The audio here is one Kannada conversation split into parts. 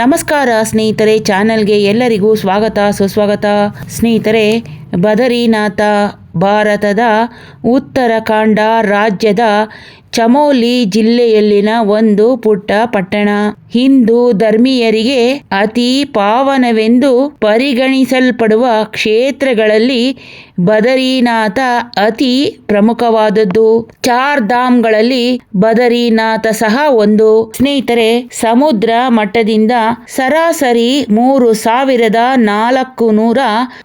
ನಮಸ್ಕಾರ ಸ್ನೇಹಿತರೆ ಚಾನೆಲ್ಗೆ ಎಲ್ಲರಿಗೂ ಸ್ವಾಗತ ಸುಸ್ವಾಗತ. ಸ್ನೇಹಿತರೆ ಬದರಿನಾಥ ಭಾರತದ ಉತ್ತರಾಖಂಡ ರಾಜ್ಯದ ಚಮೋಲಿ ಜಿಲ್ಲೆಯಲ್ಲಿನ ಒಂದು ಪುಟ್ಟ ಪಟ್ಟಣ. ಹಿಂದೂ ಧರ್ಮೀಯರಿಗೆ ಅತಿ ಪಾವನವೆಂದು ಪರಿಗಣಿಸಲ್ಪಡುವ ಕ್ಷೇತ್ರಗಳಲ್ಲಿ ಬದರಿನಾಥ ಅತಿ ಪ್ರಮುಖವಾದದ್ದು. ಚಾರ್ ಧಾಮ್ಗಳಲ್ಲಿ ಬದರಿನಾಥ ಸಹ ಒಂದು. ಸ್ನೇಹಿತರೆ, ಸಮುದ್ರ ಮಟ್ಟದಿಂದ ಸರಾಸರಿ ಮೂರು ಸಾವಿರದ ನಾಲ್ಕು ನೂರ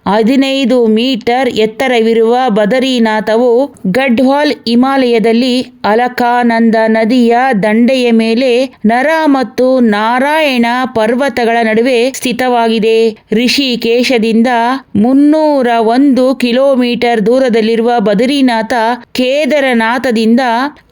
ಹದಿನೈದು ಮೀಟರ್ ಎತ್ತರವಿರುವ ಬದರಿನಾಥವು ಗಡ್ವಾಲ್ ಹಿಮಾಲಯದಲ್ಲಿ ಅಲಕಾನಂದ ನದಿಯ ದಂಡೆಯ ಮೇಲೆ ನರ ಮತ್ತು ನಾರಾಯಣ ಪರ್ವತಗಳ ನಡುವೆ ಸ್ಥಿತವಾಗಿದೆ. ಋಷಿಕೇಶದಿಂದ ಮುನ್ನೂರ ಒಂದು ಕಿಲೋಮೀಟರ್ ದೂರದಲ್ಲಿರುವ ಬದರಿನಾಥ ಕೇದರನಾಥದಿಂದ,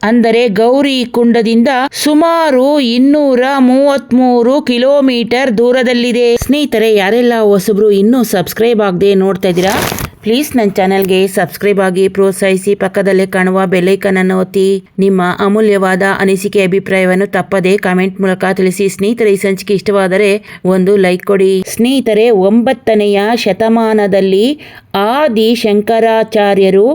ಅಂದರೆ ಗೌರಿ ಕುಂಡದಿಂದ ಸುಮಾರು ಇನ್ನೂರ ಮೂವತ್ಮೂರು ಕಿಲೋಮೀಟರ್ ದೂರದಲ್ಲಿದೆ. ಸ್ನೇಹಿತರೆ, ಯಾರೆಲ್ಲ ಹೊಸಬ್ರು ಇನ್ನೂ ಸಬ್ಸ್ಕ್ರೈಬ್ ಆಗದೆ ನೋಡ್ತಾ ಇದ್ದೀರಾ? ಪ್ಲೀಸ್ ನನ್ನ ಚಾನೆಲ್ಗೆ ಸಬ್ಸ್ಕ್ರೈಬ್ ಆಗಿ ಪ್ರೋತ್ಸಾಹಿಸಿ ಪಕ್ಕದಲ್ಲೇ ಕಾಣುವ ಬೆಲ್ಲೈಕನ್ ಅನ್ನು ಒತ್ತಿ. ನಿಮ್ಮ ಅಮೂಲ್ಯವಾದ ಅನಿಸಿಕೆ ಅಭಿಪ್ರಾಯವನ್ನು ತಪ್ಪದೇ ಕಾಮೆಂಟ್ ಮೂಲಕ ತಿಳಿಸಿ. ಸ್ನೇಹಿತರೆ, ಈ ಸಂಚಿಕೆ ಇಷ್ಟವಾದರೆ ಒಂದು ಲೈಕ್ ಕೊಡಿ. ಸ್ನೇಹಿತರೆ, ಒಂಬತ್ತನೆಯ ಶತಮಾನದಲ್ಲಿ ಆದಿ ಶಂಕರಾಚಾರ್ಯರು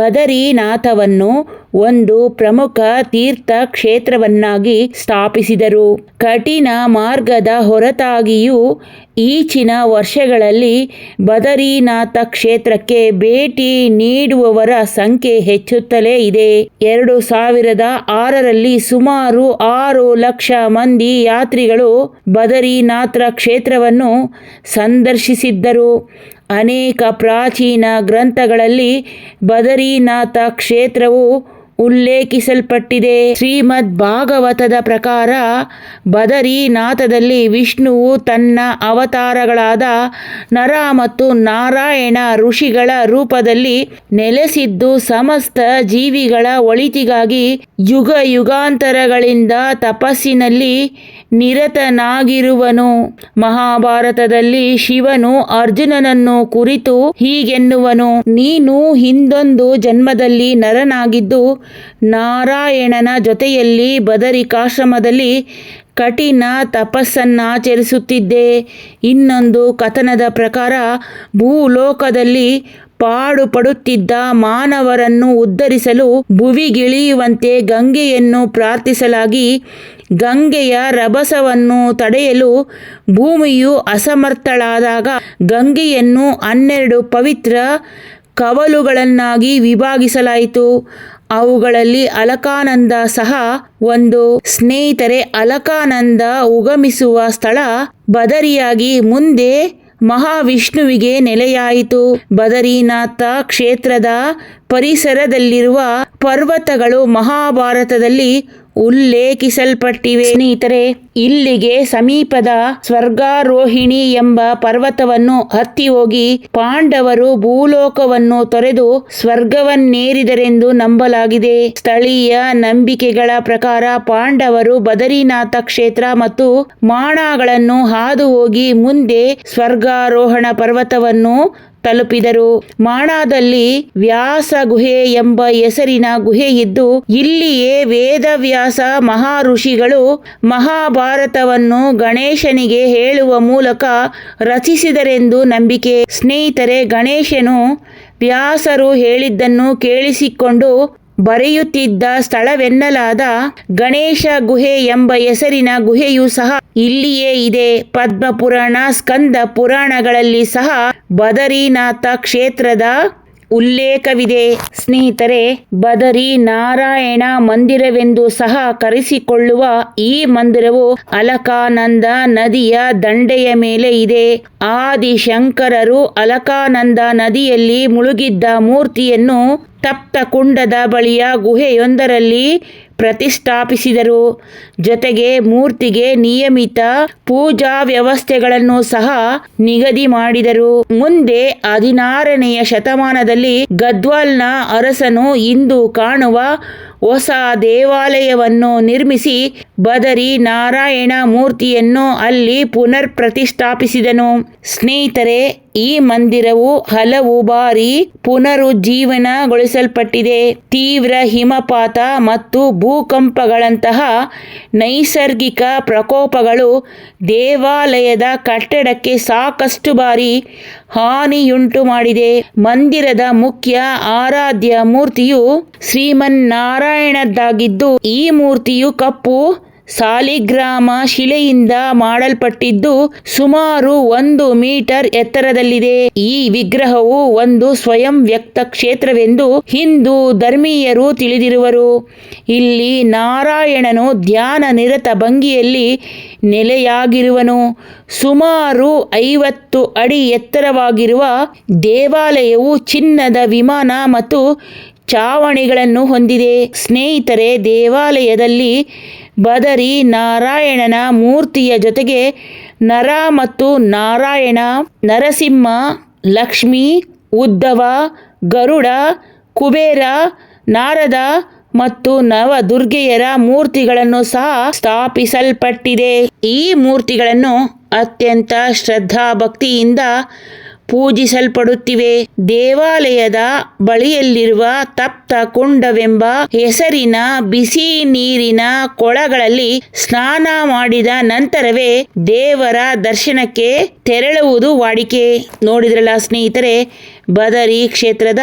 ಬದರಿನಾಥವನ್ನು ಒಂದು ಪ್ರಮುಖ ತೀರ್ಥ ಕ್ಷೇತ್ರವನ್ನಾಗಿ ಸ್ಥಾಪಿಸಿದರು. ಕಠಿಣ ಮಾರ್ಗದ ಹೊರತಾಗಿಯೂ ಈಚಿನ ವರ್ಷಗಳಲ್ಲಿ ಬದರಿನಾಥ ಕ್ಷೇತ್ರಕ್ಕೆ ಭೇಟಿ ನೀಡುವವರ ಸಂಖ್ಯೆ ಹೆಚ್ಚುತ್ತಲೇ ಇದೆ. ಎರಡು ಸಾವಿರದ ಆರರಲ್ಲಿ ಸುಮಾರು ಆರು ಲಕ್ಷ ಮಂದಿ ಯಾತ್ರಿಗಳು ಬದರಿನಾಥ ಕ್ಷೇತ್ರವನ್ನು ಸಂದರ್ಶಿಸಿದ್ದರು. ಅನೇಕ ಪ್ರಾಚೀನ ಗ್ರಂಥಗಳಲ್ಲಿ ಬದರಿನಾಥ ಕ್ಷೇತ್ರವು ಉಲ್ಲೇಖಿಸಲ್ಪಟ್ಟಿದೆ. ಶ್ರೀಮದ್ ಭಾಗವತದ ಪ್ರಕಾರ ಬದರಿನಾಥದಲ್ಲಿ ವಿಷ್ಣುವು ತನ್ನ ಅವತಾರಗಳಾದ ನರ ಮತ್ತು ನಾರಾಯಣ ಋಷಿಗಳ ರೂಪದಲ್ಲಿ ನೆಲೆಸಿದ್ದು ಸಮಸ್ತ ಜೀವಿಗಳ ಒಳಿತಿಗಾಗಿ ಯುಗ ಯುಗಾಂತರಗಳಿಂದ ತಪಸ್ಸಿನಲ್ಲಿ ನಿರತನಾಗಿರುವನು. ಮಹಾಭಾರತದಲ್ಲಿ ಶಿವನು ಅರ್ಜುನನನ್ನು ಕುರಿತು ಹೀಗೆನ್ನುವನು, ನೀನು ಹಿಂದೊಂದು ಜನ್ಮದಲ್ಲಿ ನರನಾಗಿದ್ದು, ನಾರಾಯಣನ ಜೊತೆಯಲ್ಲಿ ಬದರಿಕಾಶ್ರಮದಲ್ಲಿ ಕಠಿಣ ತಪಸ್ಸನ್ನಾಚರಿಸುತ್ತಿದ್ದೆ. ಇನ್ನೊಂದು ಕಥನದ ಪ್ರಕಾರ, ಭೂಲೋಕದಲ್ಲಿ ಪಾಡುಪಡುತ್ತಿದ್ದ ಮಾನವರನ್ನು ಉದ್ಧರಿಸಲು ಭುವಿಗಿಳಿಯುವಂತೆ ಗಂಗೆಯನ್ನು ಪ್ರಾರ್ಥಿಸಲಾಗಿ ಗಂಗೆಯ ರಭಸವನ್ನು ತಡೆಯಲು ಭೂಮಿಯು ಅಸಮರ್ಥಳಾದಾಗ ಗಂಗೆಯನ್ನು ಹನ್ನೆರಡು ಪವಿತ್ರ ಕವಲುಗಳನ್ನಾಗಿ ವಿಭಾಗಿಸಲಾಯಿತು. ಅವುಗಳಲ್ಲಿ ಅಲಕಾನಂದ ಸಹ ಒಂದು. ಸ್ನೇಹಿತರೆ, ಅಲಕಾನಂದ ಉಗಮಿಸುವ ಸ್ಥಳ ಬದರಿಯಾಗಿ ಮುಂದೆ ಮಹಾವಿಷ್ಣುವಿಗೆ ನೆಲೆಯಾಯಿತು. ಬದರಿನಾಥ ಕ್ಷೇತ್ರದ ಪರಿಸರದಲ್ಲಿರುವ ಪರ್ವತಗಳು ಮಹಾಭಾರತದಲ್ಲಿ ಉಲ್ಲೇಖಿಸಲ್ಪಟ್ಟಿವೆ. ಸ್ನೇಹಿತರೆ, ಇಲ್ಲಿಗೆ ಸಮೀಪದ ಸ್ವರ್ಗಾರೋಹಿಣಿ ಎಂಬ ಪರ್ವತವನ್ನು ಹತ್ತಿ ಹೋಗಿ ಪಾಂಡವರು ಭೂಲೋಕವನ್ನು ತೊರೆದು ಸ್ವರ್ಗವನ್ನೇರಿದರೆಂದು ನಂಬಲಾಗಿದೆ. ಸ್ಥಳೀಯ ನಂಬಿಕೆಗಳ ಪ್ರಕಾರ ಪಾಂಡವರು ಬದರಿನಾಥ ಕ್ಷೇತ್ರ ಮತ್ತು ಮಾಣಗಳನ್ನು ಹಾದು ಹೋಗಿ ಮುಂದೆ ಸ್ವರ್ಗಾರೋಹಣ ಪರ್ವತವನ್ನು ತಲುಪಿದರು. ಮಾಣಾದಲ್ಲಿ ವ್ಯಾಸ ಗುಹೆ ಎಂಬ ಹೆಸರಿನ ಗುಹೆಯಿದ್ದು ಇಲ್ಲಿಯೇ ವೇದವ್ಯಾಸ ಮಹಾಋಷಿಗಳು ಮಹಾಭಾರತವನ್ನು ಗಣೇಶನಿಗೆ ಹೇಳುವ ಮೂಲಕ ರಚಿಸಿದರೆಂದು ನಂಬಿಕೆ. ಸ್ನೇಹಿತರೆ, ಗಣೇಶನು ವ್ಯಾಸರು ಹೇಳಿದ್ದನ್ನು ಕೇಳಿಸಿಕೊಂಡು ಬರೆಯುತ್ತಿದ್ದ ಸ್ಥಳವೆನ್ನಲಾದ ಗಣೇಶ ಗುಹೆ ಎಂಬ ಹೆಸರಿನ ಗುಹೆಯೂ ಸಹ ಇಲ್ಲಿಯೇ ಇದೆ. ಪದ್ಮ ಪುರಾಣ ಸ್ಕಂದ ಪುರಾಣಗಳಲ್ಲಿ ಸಹ ಬದರಿನಾಥ ಕ್ಷೇತ್ರದ ಉಲ್ಲೇಖವಿದೆ. ಸ್ನೇಹಿತರೆ ಬದರಿ ನಾರಾಯಣ ಮಂದಿರವೆಂದು ಸಹ ಕರೆಸಿಕೊಳ್ಳುವ ಈ ಮಂದಿರವು ಅಲಕಾನಂದ ನದಿಯ ದಂಡೆಯ ಮೇಲೆ ಇದೆ. ಆದಿಶಂಕರರು ಅಲಕಾನಂದ ನದಿಯಲ್ಲಿ ಮುಳುಗಿದ್ದ ಮೂರ್ತಿಯನ್ನು ತಪ್ತ ಕುಂಡದ ಬಳಿಯ ಗುಹೆಯೊಂದರಲ್ಲಿ ಪ್ರತಿಷ್ಠಾಪಿಸಿದರು. ಜೊತೆಗೆ ಮೂರ್ತಿಗೆ ನಿಯಮಿತ ಪೂಜಾ ವ್ಯವಸ್ಥೆಗಳನ್ನು ಸಹ ನಿಗದಿ ಮಾಡಿದರು. ಮುಂದೆ ಹದಿನಾರನೆಯ ಶತಮಾನದಲ್ಲಿ ಗದ್ವಾಲ್ನ ಅರಸನು ಇಂದು ಕಾಣುವ ಹೊಸ ದೇವಾಲಯವನ್ನು ನಿರ್ಮಿಸಿ ಬದರಿ ನಾರಾಯಣ ಮೂರ್ತಿಯನ್ನು ಅಲ್ಲಿ ಪುನರ್ ಪ್ರತಿಷ್ಠಾಪಿಸಿದನು ಸ್ನೇಹಿತರೆ, ಈ ಮಂದಿರವು ಹಲವು ಬಾರಿ ಪುನರುಜ್ಜೀವನಗೊಳಿಸಲ್ಪಟ್ಟಿದೆ. ತೀವ್ರ ಹಿಮಪಾತ ಮತ್ತು ಭೂಕಂಪಗಳಂತಹ ನೈಸರ್ಗಿಕ ಪ್ರಕೋಪಗಳು ದೇವಾಲಯದ ಕಟ್ಟಡಕ್ಕೆ ಸಾಕಷ್ಟು ಬಾರಿ ಹಾನಿಯುಂಟು ಮಾಡಿದೆ ಮಂದಿರದ ಮುಖ್ಯ ಆರಾಧ್ಯ ಮೂರ್ತಿಯು ಶ್ರೀಮನ್ನಾರಾಯಣದ್ದಾಗಿದ್ದು ಈ ಮೂರ್ತಿಯು ಕಪ್ಪು ಸಾಲಿಗ್ರಾಮ ಶಿಲೆಯಿಂದ ಮಾಡಲ್ಪಟ್ಟಿದ್ದು ಸುಮಾರು ಒಂದು ಮೀಟರ್ ಎತ್ತರದಲ್ಲಿದೆ. ಈ ವಿಗ್ರಹವು ಒಂದು ಸ್ವಯಂ ವ್ಯಕ್ತ ಕ್ಷೇತ್ರವೆಂದು ಹಿಂದೂ ಧರ್ಮೀಯರು ತಿಳಿದಿರುವರು. ಇಲ್ಲಿ ನಾರಾಯಣನು ಧ್ಯಾನ ನಿರತ ಭಂಗಿಯಲ್ಲಿ ನೆಲೆಯಾಗಿರುವನು. ಸುಮಾರು ಐವತ್ತು ಅಡಿ ಎತ್ತರವಾಗಿರುವ ದೇವಾಲಯವು ಚಿನ್ನದ ವಿಮಾನ ಮತ್ತು ಚಾವಣಿಗಳನ್ನು ಹೊಂದಿದೆ. ಸ್ನೇಹಿತರೆ, ದೇವಾಲಯದಲ್ಲಿ ಬದರಿ ನಾರಾಯಣನ ಮೂರ್ತಿಯ ಜೊತೆಗೆ ನರ ಮತ್ತು ನಾರಾಯಣ, ನರಸಿಂಹ, ಲಕ್ಷ್ಮಿ, ಉದ್ದವ, ಗರುಡ, ಕುಬೇರ, ನಾರದ ಮತ್ತು ನವದುರ್ಗೆಯರ ಮೂರ್ತಿಗಳನ್ನು ಸಹ ಸ್ಥಾಪಿಸಲ್ಪಟ್ಟಿದೆ. ಈ ಮೂರ್ತಿಗಳನ್ನು ಅತ್ಯಂತ ಶ್ರದ್ಧಾ ಭಕ್ತಿಯಿಂದ ಪೂಜಿಸಲ್ಪಡುತ್ತಿವೆ. ದೇವಾಲಯದ ಬಳಿಯಲ್ಲಿರುವ ತಪ್ತ ಕುಂಡವೆಂಬ ಹೆಸರಿನ ಬಿಸಿ ನೀರಿನ ಕೊಳಗಳಲ್ಲಿ ಸ್ನಾನ ಮಾಡಿದ ನಂತರವೇ ದೇವರ ದರ್ಶನಕ್ಕೆ ತೆರಳುವುದು ವಾಡಿಕೆ. ನೋಡಿದ್ರಲ್ಲ ಸ್ನೇಹಿತರೆ, ಬದರಿ ಕ್ಷೇತ್ರದ